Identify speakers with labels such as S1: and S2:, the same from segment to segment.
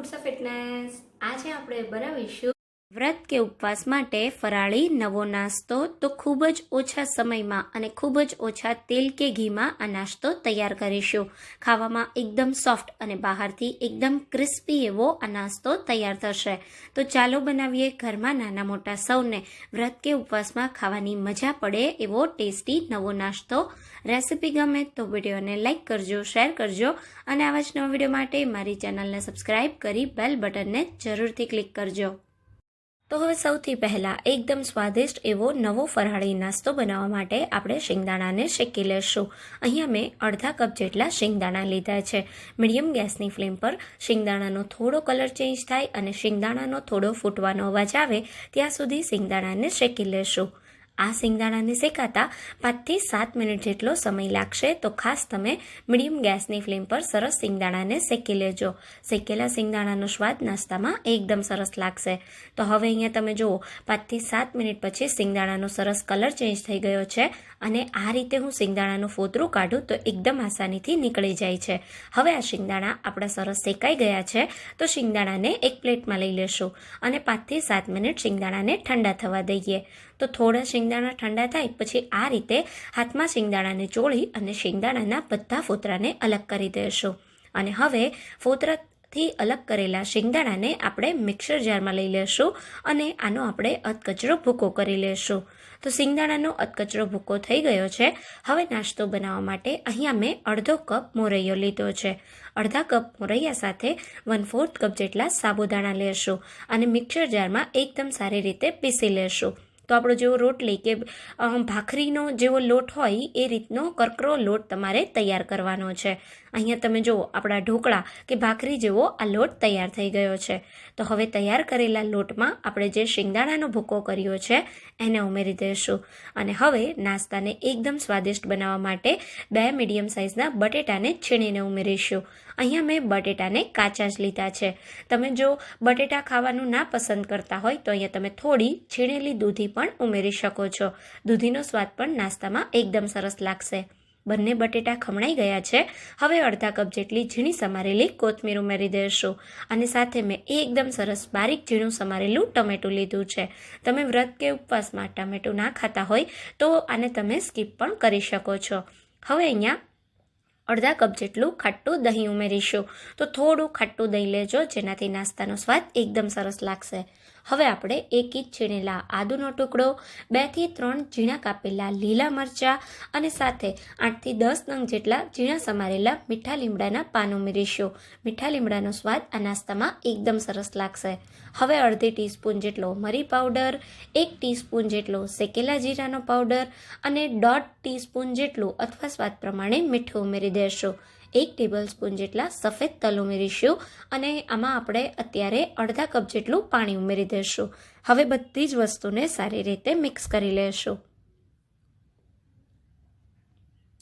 S1: Tips fitness આજે આપણે બનાવીશું વ્રત કે ઉપવાસ માટે ફરાળી નવો નાસ્તો તો ખૂબ જ ઓછા સમયમાં અને ખૂબ જ ઓછા તેલ કે ઘીમાં આ નાસ્તો તૈયાર કરીશું. ખાવામાં એકદમ સોફ્ટ અને બહારથી એકદમ ક્રિસ્પી એવો આ નાસ્તો તૈયાર થશે. તો ચાલો બનાવીએ ઘરમાં નાના મોટા સૌને. વ્રત કે ઉપવાસમાં ખાવાની મજા પડે એવો ટેસ્ટી નવો નાસ્તો. રેસિપી ગમે તો વિડીયોને લાઇક કરજો, શેર કરજો અને આવા જ નવા વીડિયો માટે મારી ચેનલને સબસ્ક્રાઈબ કરી બેલ બટનને જરૂરથી ક્લિક કરજો. તો હવે સૌથી પહેલા એકદમ સ્વાદિષ્ટ એવો નવો ફરાળી નાસ્તો બનાવવા માટે આપણે શિંગદાણાને શેકી લેશું. અહીંયા મેં અડધા કપ જેટલા શિંગદાણા લીધા છે. મીડિયમ ગેસની ફ્લેમ પર શિંગદાણાનો થોડો કલર ચેન્જ થાય અને શિંગદાણાનો થોડો ફૂટવાનો અવાજ આવે, ત્યાં સુધી શિંગદાણાને શેકી લેશું. આ સિંગદાણાને શેકાતા પાંચથી સાત મિનિટ જેટલો સમય લાગશે તો ખાસ તમે મીડિયમ ગેસની ફ્લેમ પર સરસ સિંગદાણાને શેકી લેજો. શેકેલા સિંગદાણાનો સ્વાદ નાસ્તામાં એકદમ સરસ લાગશે. તો હવે અહીંયા તમે જુઓ, પાંચથી સાત મિનિટ પછી સિંગદાણાનો સરસ કલર ચેન્જ થઈ ગયો છે અને આ રીતે હું સિંગદાણાનું ફોતરું કાઢું તો એકદમ આસાનીથી નીકળી જાય છે. હવે આ શિંગદાણા આપણા સરસ શેકાઈ ગયા છે તો શિંગદાણાને એક પ્લેટમાં લઈ લેશું અને પાંચથી સાત મિનિટ શિંગદાણાને ઠંડા થવા દઈએ. તો થોડા શિંગદાણા ઠંડા થાય, પછી આ રીતે હાથમાં શિંગદાણાને ચોળી અને શિંગદાણાના બધા ફોતરાને અલગ કરી દઈશું અને હવે ફોતરાથી અલગ કરેલા શિંગદાણાને આપણે મિક્સર જારમાં લઈ લેશું અને આનો આપણે અધકચરો ભૂકો કરી લેશું. તો શિંગદાણાનો અધકચરો ભૂકો થઈ ગયો છે. હવે નાસ્તો બનાવવા માટે અહીંયા મેં અડધો કપ મોરૈયો લીધો છે. અડધા કપ મોરૈયા સાથે વન ફોર્થ કપ જેટલા સાબુદાણા લેશું અને મિક્સર જારમાં એકદમ સારી રીતે પીસી લેશું. તો આપણો જેવો રોટલી કે ભાખરીનો જેવો લોટ હોય, એ રીતનો કરકરો લોટ તમારે તૈયાર કરવાનો છે. અહીંયા તમે જુઓ, આપણા ઢોકળા કે ભાખરી જેવો આ લોટ તૈયાર થઈ ગયો છે. તો હવે તૈયાર કરેલા લોટમાં આપણે જે શિંગદાણાનો ભૂકો કર્યો છે, એને ઉમેરી દઈશું. અને હવે નાસ્તાને એકદમ સ્વાદિષ્ટ બનાવવા માટે બે મીડિયમ સાઇઝના બટેટાને છીણીને ઉમેરીશું. અહીંયા મેં બટેટાને કાચા જ લીધા છે. તમે જો બટેટા ખાવાનું ના પસંદ કરતા હોય, તો અહીંયા તમે થોડી છીણેલી દૂધી પણ ઉમેરી શકો છો. દૂધીનો સ્વાદ પણ નાસ્તામાં એકદમ સરસ લાગશે. બંને બટેટા ખમણાઈ ગયા છે. હવે અડધા કપ જેટલી ઝીણી સમારેલી કોથમીર ઉમેરી દેશો. અને સાથે મેં એકદમ સરસ બારીક ઝીણું સમારેલું ટમેટું લીધું છે. તમે વ્રત કે ઉપવાસમાં ટમેટું ના ખાતા હોય તો આને તમે સ્કીપ પણ કરી શકો છો. હવે અહીંયા અડધા કપ જેટલું ખાટું દહીં ઉમેરીશું. તો થોડું ખાટું દહીં લેજો જેનાથી નાસ્તાનો સ્વાદ એકદમ સરસ લાગશે. હવે આપણે એક ઇંચ છીણેલા આદુનો ટુકડો બેથી ત્રણ ઝીણા કાપેલા લીલા મરચાં અને સાથે આઠથી દસ નંગ જેટલા ઝીણા સમારેલા મીઠા લીમડાના પાન ઉમેરીશું. મીઠા લીમડાનો સ્વાદ આ નાસ્તામાં એકદમ સરસ લાગશે. હવે અડધી ટીસ્પૂન જેટલો મરી પાવડર, એક ટીસ્પૂન જેટલો શેકેલા જીરાનો પાવડર અને દોઢ ટીસ્પૂન જેટલું અથવા સ્વાદ પ્રમાણે મીઠું ઉમેરી દેશું. એક ટેબલ સ્પૂન જેટલા સફેદ તલ ઉમેરીશું અને આમાં આપણે અત્યારે અડધા કપ જેટલું પાણી ઉમેરી દઈશું. હવે બધી જ વસ્તુને સારી રીતે મિક્સ કરી લેશું.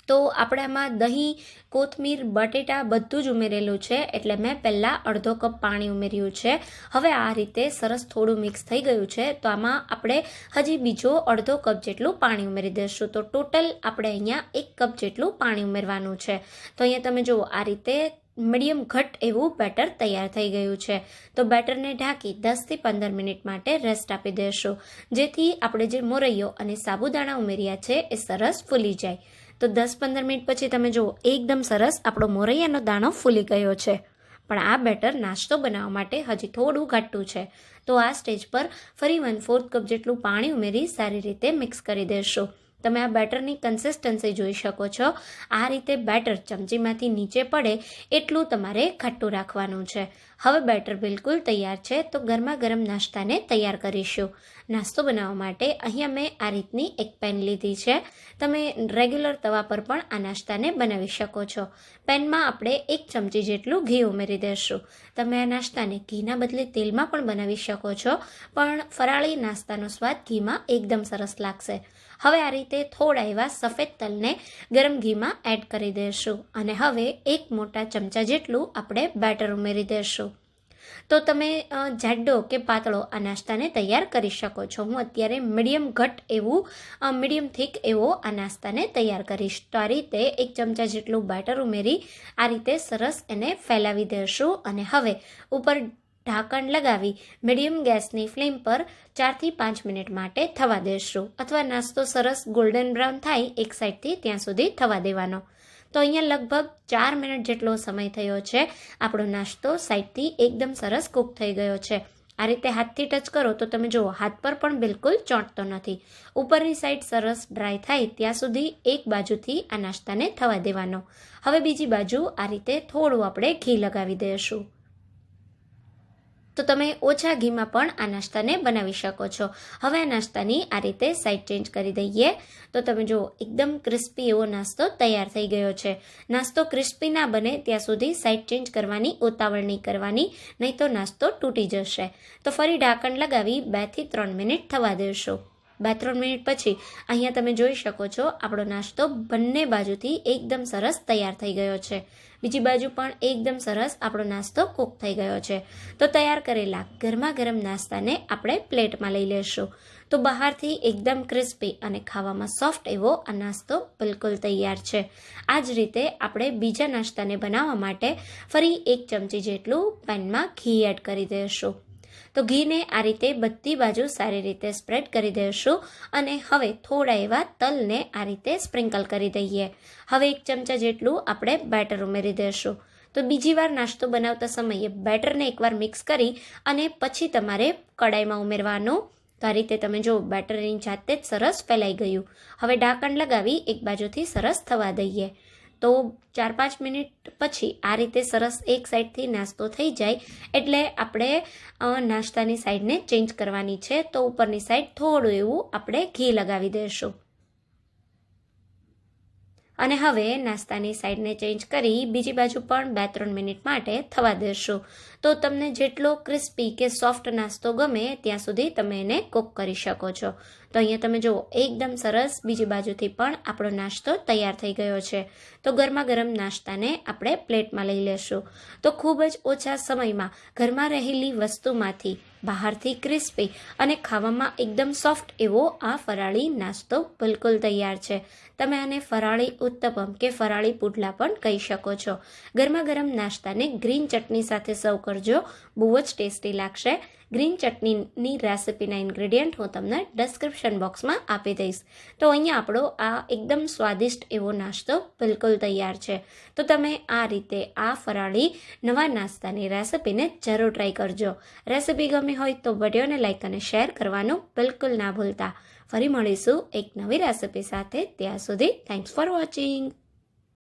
S1: તો આપણે આમાં દહીં, કોથમીર, બટેટા બધું જ ઉમેરેલું છે. એટલે મેં પહેલાં અડધો કપ પાણી ઉમેર્યું છે. હવે આ રીતે સરસ થોડું મિક્સ થઈ ગયું છે. તો આમાં આપણે હજી બીજો અડધો કપ જેટલું પાણી ઉમેરી દઈશું તો ટોટલ આપણે અહીંયા એક કપ જેટલું પાણી ઉમેરવાનું છે. તો અહીંયા તમે જુઓ, આ રીતે મીડિયમ ઘટ એવું બેટર તૈયાર થઈ ગયું છે. તો બેટરને ઢાંકી દસથી પંદર મિનિટ માટે રેસ્ટ આપી દેશું. જેથી આપણે જે મોરૈયો અને સાબુદાણા ઉમેર્યા છે, એ સરસ ફૂલી જાય. તો દસ પંદર મિનિટ પછી તમે જુઓ, એકદમ સરસ આપણો મોરૈયાનો દાણો ફૂલી ગયો છે. પણ આ બેટર નાસ્તો બનાવવા માટે હજી થોડું ઘાટું છે. તો આ સ્ટેજ પર ફરી વન ફોર્થ કપ જેટલું પાણી ઉમેરી સારી રીતે મિક્સ કરી દેશું. તમે આ બેટરની કન્સિસ્ટન્સી જોઈ શકો છો. આ રીતે બેટર ચમચીમાંથી નીચે પડે એટલું તમારે ખાટું રાખવાનું છે. હવે બેટર બિલકુલ તૈયાર છે, તો ગરમા ગરમ નાસ્તાને તૈયાર કરીશું. નાસ્તો બનાવવા માટે અહીંયા મેં આ રીતની એક પેન લીધી છે. તમે રેગ્યુલર તવા પર પણ આ નાસ્તાને બનાવી શકો છો. પેનમાં આપણે એક ચમચી જેટલું ઘી ઉમેરી દઈશું તમે આ નાસ્તાને ઘીના બદલે તેલમાં પણ બનાવી શકો છો, પણ ફરાળી નાસ્તાનો સ્વાદ ઘીમાં એકદમ સરસ લાગશે. હવે આ રીતે થોડા એવા સફેદ તલને ગરમ ઘીમાં એડ કરી દઈશું અને હવે એક મોટા ચમચા જેટલું આપણે બેટર ઉમેરી દઈશું તો તમે જાડો કે પાતળો આ નાસ્તાને તૈયાર કરી શકો છો. હું અત્યારે મીડિયમ ઘટ એવું મીડિયમ થીક એવો આ નાસ્તાને તૈયાર કરીશ. તો આ રીતે એક ચમચા જેટલું બેટર ઉમેરી આ રીતે સરસ એને ફેલાવી દેશું. અને હવે ઉપર ઢાંકણ લગાવી મીડિયમ ગેસની ફ્લેમ પર ચારથી પાંચ મિનિટ માટે થવા દેશું. અથવા નાસ્તો સરસ ગોલ્ડન બ્રાઉન થાય એક સાઈડથી ત્યાં સુધી થવા દેવાનો. તો અહીંયા લગભગ ચાર મિનિટ જેટલો સમય થયો છે. આપણો નાસ્તો સાઈડથી એકદમ સરસ કૂક થઈ ગયો છે. આ રીતે હાથથી ટચ કરો તો તમે જુઓ, હાથ પર પણ બિલકુલ ચોંટતો નથી. ઉપરની સાઈડ સરસ ડ્રાય થાય ત્યાં સુધી એક બાજુથી આ નાસ્તાને થવા દેવાનો. હવે બીજી બાજુ આ રીતે થોડું આપણે ઘી લગાવી દઈશું. તો તમે ઓછા ઘીમાં પણ આ નાસ્તાને બનાવી શકો છો. હવે આ નાસ્તાની આ રીતે સાઈડ ચેન્જ કરી દઈએ. તો તમે જુઓ, એકદમ ક્રિસ્પી એવો નાસ્તો તૈયાર થઈ ગયો છે. નાસ્તો ક્રિસ્પી ના બને ત્યાં સુધી સાઈડ ચેન્જ કરવાની, ઉતાવળ નહીં કરવાની, નહીં તો નાસ્તો તૂટી જશે. તો ફરી ઢાંકણ લગાવી, બેથી ત્રણ મિનિટ થવા દેશો. બે ત્રણ મિનિટ પછી અહીંયા તમે જોઈ શકો છો, આપણો નાસ્તો બંને બાજુથી એકદમ સરસ તૈયાર થઈ ગયો છે. બીજી બાજુ પણ એકદમ સરસ આપણો નાસ્તો કૂક થઈ ગયો છે. તો તૈયાર કરેલા ગરમા ગરમ નાસ્તાને આપણે પ્લેટમાં લઈ લેશું. તો બહારથી એકદમ ક્રિસ્પી અને ખાવામાં સોફ્ટ એવો આ નાસ્તો બિલકુલ તૈયાર છે. આ જ રીતે આપણે બીજા નાસ્તાને બનાવવા માટે ફરી એક ચમચી જેટલું પેનમાં ઘી એડ કરી દઈશું તો ઘીને આ રીતે બધી બાજુ સારી રીતે સ્પ્રેડ કરી દઈશું અને હવે થોડા એવા તલને આ રીતે સ્પ્રિંકલ કરી દઈએ. હવે એક ચમચા જેટલું આપણે બેટર ઉમેરી દઈશું. તો બીજી વાર નાસ્તો બનાવતા સમયે બેટરને એકવાર મિક્સ કરી અને પછી તમારે કડાઈમાં ઉમેરવાનું. તો આ રીતે તમે જો બેટરની જાતે જ સરસ ફેલાઈ ગયું. હવે ઢાંકણ લગાવી એક બાજુથી સરસ થવા દઈએ. તો ચાર પાંચ મિનિટ પછી આ રીતે સરસ એક સાઈડથી નાસ્તો થઈ જાય એટલે આપણે નાસ્તાની સાઈડને ચેન્જ કરવાની છે. તો ઉપરની સાઈડ થોડું એવું આપણે ઘી લગાવી દઈશું અને હવે નાસ્તાની સાઈડને ચેન્જ કરી બીજી બાજુ પણ બે ત્રણ મિનિટ માટે થવા દેશું. તો તમને જેટલો ક્રિસ્પી કે સોફ્ટ નાસ્તો ગમે, ત્યાં સુધી તમે એને કૂક કરી શકો છો. તો અહીંયા તમે જુઓ, એકદમ સરસ. બીજી બાજુથી પણ આપણો નાસ્તો તૈયાર થઈ ગયો છે. તો ગરમા ગરમ નાસ્તાને આપણે પ્લેટમાં લઈ લેશું. તો ખૂબ જ ઓછા સમયમાં ઘરમાં રહેલી વસ્તુમાંથી બહારથી ક્રિસ્પી અને ખાવામાં એકદમ સોફ્ટ એવો આ ફરાળી નાસ્તો બિલકુલ તૈયાર છે. તમે આને ફરાળી ઉત્તપમ કે ફરાળી પુડલા પણ કહી શકો છો. ગરમા ગરમ નાસ્તાને ગ્રીન ચટણી સાથે સર્વ કરજો. બહુ જ ટેસ્ટી લાગશે. ગ્રીન ચટણીની રેસિપીના ઇન્ગ્રેડિયન્ટ હું તમને ડિસ્ક્રિપ્શન બોક્સમાં આપી દઈશ. તો અહીંયા આપણો આ એકદમ સ્વાદિષ્ટ એવો નાસ્તો બિલકુલ તૈયાર છે. તો તમે આ રીતે આ ફરાળી નવા નાસ્તાની રેસિપીને જરૂર ટ્રાય કરજો. રેસિપી ગમી હોય તો વિડીયોને લાઇક અને શેર કરવાનું બિલકુલ ના ભૂલતા. ફરી મળીશું એક નવી રેસિપી સાથે. ત્યાં સુધી થેન્ક્સ ફોર વોચિંગ